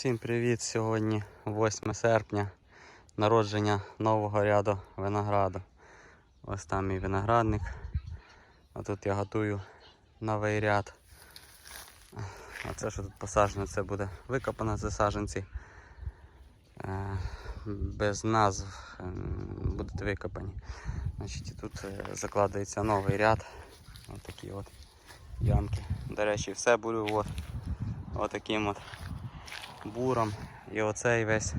Всім привіт! Сьогодні 8 серпня, народження нового ряду винограду. Ось там мій виноградник. А тут я готую новий ряд. А це, що тут посаджено, це буде викопано це саджанці. Е, Без назв е, будуть викопані. Значить, тут е, закладається новий ряд. Ось такі от ямки. До речі, все буду от, от таким от буром. І оцей весь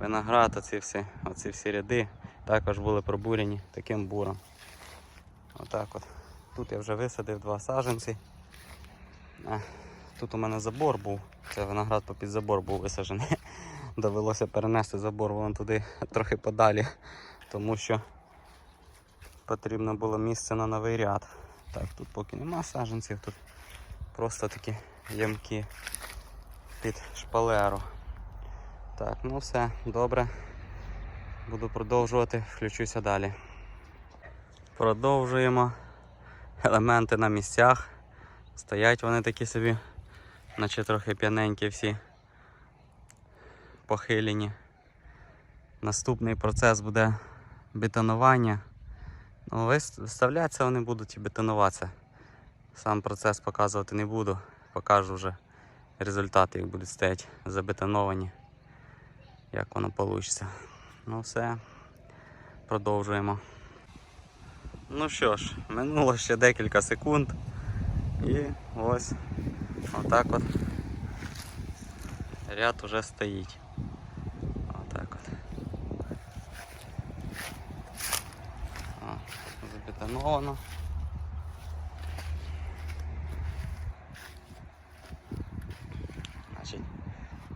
виноград, оці всі, оці всі ряди також були пробурені таким буром. Отак от. Тут я вже висадив два саджанці. А, Тут у мене забор був, це виноград попід забор був висаджений. Довелося перенести забор вон туди трохи подалі, тому що потрібно було місце на новий ряд. Так, тут поки нема саджанців, тут просто такі ямки під шпалеру. Так, ну все, добре. Буду продовжувати, включуся далі. Продовжуємо. Елементи на місцях. Стоять вони такі собі, наче трохи п'яненькі всі похилені. Наступний процес буде бетонування. Ну, виставлятися вони будуть і бетонуватися. Сам процес показувати не буду, покажу вже результати, як будуть стояти забетоновані, як воно вийде. Ну все, продовжуємо. Ну що ж, минуло ще декілька секунд. І ось отак от ряд уже стоїть. Отак от. О, забетоновано.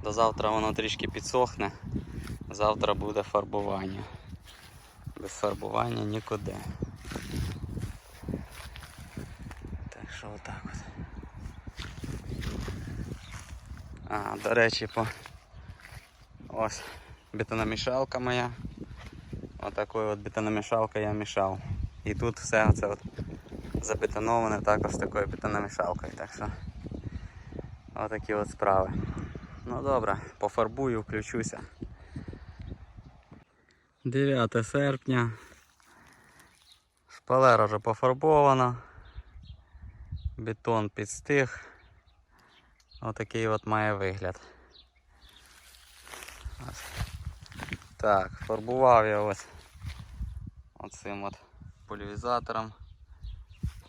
До завтра воно трішки підсохне. Завтра буде фарбування. Без фарбування нікуди. Так що отак от. А, до речі, по ось бетономішалка моя. Отакою от бетономішалкою я мішав. І тут все це от забетоноване також такою бетономішалкою. Так що отакі от справи. Ну добре, пофарбую, включуся. 9 серпня. Шпалера вже пофарбована. Бетон підстиг. Отакий от має вигляд. Ось. Так, фарбував я ось оцим от пульвізатором.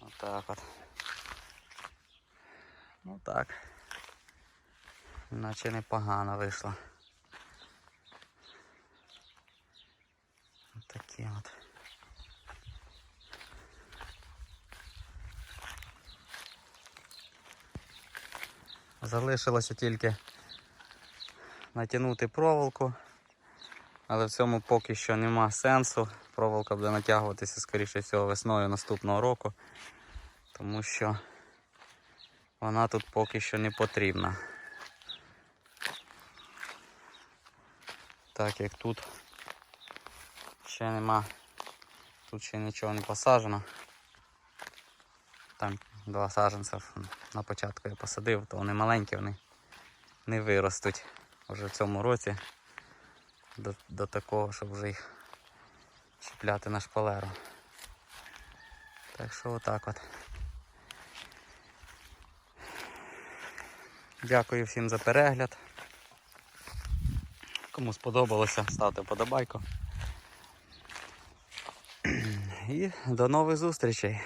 Отак от. Ну так. Наче непогано вийшло. Такі от. Залишилося тільки натягнути проволоку, але в цьому поки що нема сенсу. Проволока буде натягуватися, скоріше всього, весною наступного року, тому що вона тут поки що не потрібна. Так як тут ще нема, тут ще нічого не посаджено. Там два саджанця на початку я посадив, то вони маленькі, вони не виростуть вже в цьому році до, до такого, щоб вже їх чіпляти на шпалеру. Так що отак от. Дякую всім за перегляд. Кому сподобалося, ставте подобайку. І до нових зустрічей.